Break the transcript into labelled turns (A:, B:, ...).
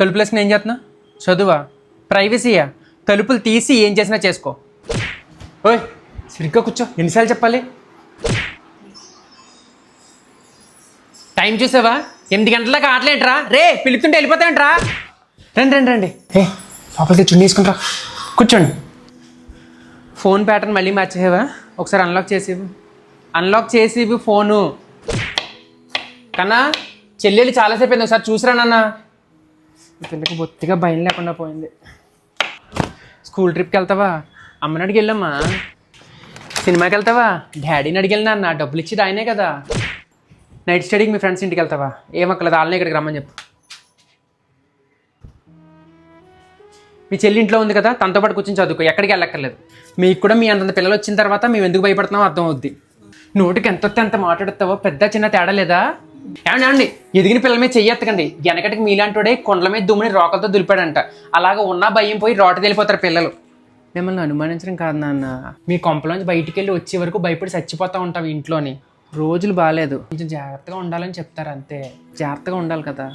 A: తలుపులేసిన ఏం చేస్తున్నా? చదువా? ప్రైవసీయా తలుపులు తీసి ఏం చేసినా చేసుకో. ఓయ్ సరిగ్గా కూర్చో. ఎన్నిసార్లు చెప్పాలి? టైం చూసావా? ఎనిమిది గంటలకు ఆటలేంట్రా? రే పిలుపుతుంటే వెళ్ళిపోతాయంట్రా రండి రండి రండి. ఏ లోపలికి చుండి తీసుకుంటా కూర్చోండి. ఫోన్ ప్యాటర్న్ మళ్ళీ మార్చేవా ఒకసారి అన్లాక్ చేసి అన్లాక్ చేసి ఫోను కన్నా చెల్లెలు చాలాసేపు అయింది. ఒకసారి చూసిరా నాన్న. పిల్లకి బొత్తిగా భయం లేకుండా పోయింది. స్కూల్ ట్రిప్కి వెళ్తావా? అమ్మని అడిగి వెళ్ళమ్మా. సినిమాకి వెళ్తావా? డాడీని అడిగి వెళ్ళినా నా డబ్బులు ఇచ్చేది ఆయనే కదా. నైట్ స్టడీకి మీ ఫ్రెండ్స్ ఇంటికి వెళ్తావా? ఏమక్కలేదు వాళ్ళని ఇక్కడికి రమ్మని చెప్పు. మీ చెల్లి ఇంట్లో ఉంది కదా తనతో పాటు కూర్చొని చదువుకో ఎక్కడికి వెళ్ళక్కర్లేదు. మీకు కూడా మీ అంతంత పిల్లలు వచ్చిన తర్వాత మేము ఎందుకు భయపడుతున్నామో అర్థం అవుద్ది నోటికి ఎంత వస్తే మాట్లాడుతావో పెద్ద చిన్న తేడా లేదా? ఏమండి ఏమండి? ఎదిగిన పిల్లల మీద చెయ్యెత్తకండి వెనకటికి మీలాంటోడే కొండల మీద దుమ్ముని రోకలతో దులిపాడంట. అలాగా ఉన్న భయం పోయి రోట వెళ్ళిపోతారు పిల్లలు. మిమ్మల్ని అనుమానించడం కాదు నాన్న. మీ కొంపలోంచి బయటికి వెళ్ళి వచ్చే వరకు భయపడి చచ్చిపోతూ ఉంటాం ఇంట్లోని. రోజులు బాగాలేదు కొంచెం జాగ్రత్తగా ఉండాలని చెప్తారు అంతే. జాగ్రత్తగా ఉండాలి కదా.